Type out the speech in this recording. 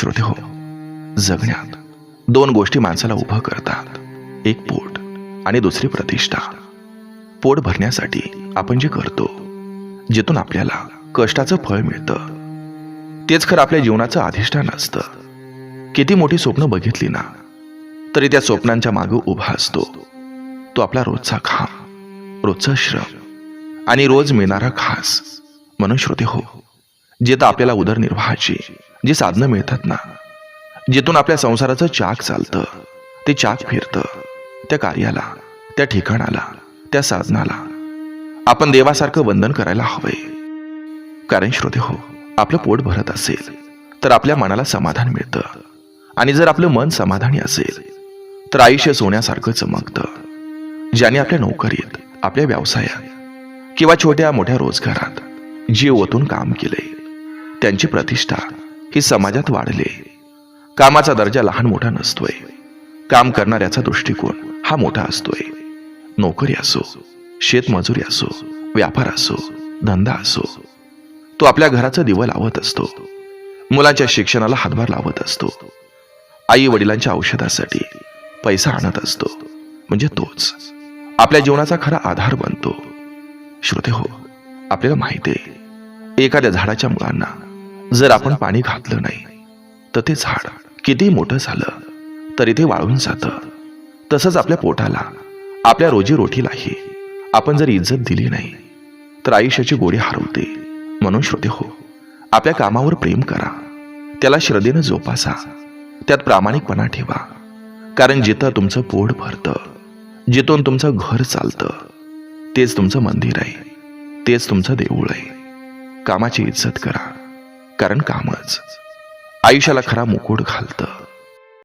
श्रोते हो. जगण्यात दोन गोष्टी माणसाला उभं करतात. एक पोट आणि दुसरी प्रतिष्ठा. पोट भरण्यासाठी आपण जे करतो जिथून आपल्याला कष्टाचं फळ मिळतं तेच खरं आपल्या जीवनाचं अधिष्ठान असतं. किती मोठी स्वप्न बघितली ना तरी त्या स्वप्नांच्या मागे उभा असतो. तो आपला रोजचा घाम रोजचा श्रम आणि रोज मिळणारा खास म्हणून श्रोते हो जिथं आपल्याला उदरनिर्वाहाची जी साधनं मिळतात ना जिथून आपल्या संसाराचं चाक चालतं ते चाक फिरतं त्या कार्याला त्या ठिकाणाला त्या साधनाला. आपण देवासारखं वंदन करायला हवंय. कारण श्रोते हो आपलं पोट भरत असेल तर आपल्या मनाला समाधान मिळतं. आणि जर आपलं मन समाधानी असेल तर आयुष्य सोन्यासारखं चमकतं. ज्याने आपल्या नोकरीत आपल्या व्यवसायात किंवा छोट्या मोठ्या रोजगारात जीव ओतून काम केले त्यांची प्रतिष्ठा ही समाजात वाढले. कामाचा दर्जा लहान मोठा नसतोय. काम करणाऱ्याचा दृष्टिकोन हा मोठा असतोय. नोकरी असो शेतमजुरी असो व्यापार असो धंदा असो. तो आपल्या घराचं दिवं लावत असतो. मुलांच्या शिक्षणाला हातभार लावत असतो. आई वडिलांच्या औषधासाठी पैसा आणत असतो. म्हणजे तोच. आपल्या जीवनाचा खरा आधार बनतो. श्रोते हो आपल्याला माहिती आहे एखाद्या झाडाच्या मुळांना जर आपण पाणी घातलं नाही तर ते झाड किती मोठं झालं तरी ते वाळून जातं. तसंच आपल्या पोटाला आपल्या रोजीरोटीलाही. आपण जर इज्जत दिली नाही तर आयुष्याची गोडी हरवते. म्हणून श्रोते हो आपल्या कामावर प्रेम करा. त्याला श्रद्धेनं जोपासा. त्यात प्रामाणिकपणा ठेवा. कारण जिथं तुमचं पोट भरतं जिथून तुमचं घर चालतं तेच तुमचं मंदिर आहे. तेच तुमचं देऊळ आहे. कामाची इज्जत करा. कारण कामच. आयुष्याला खरा मुकुट घालतं.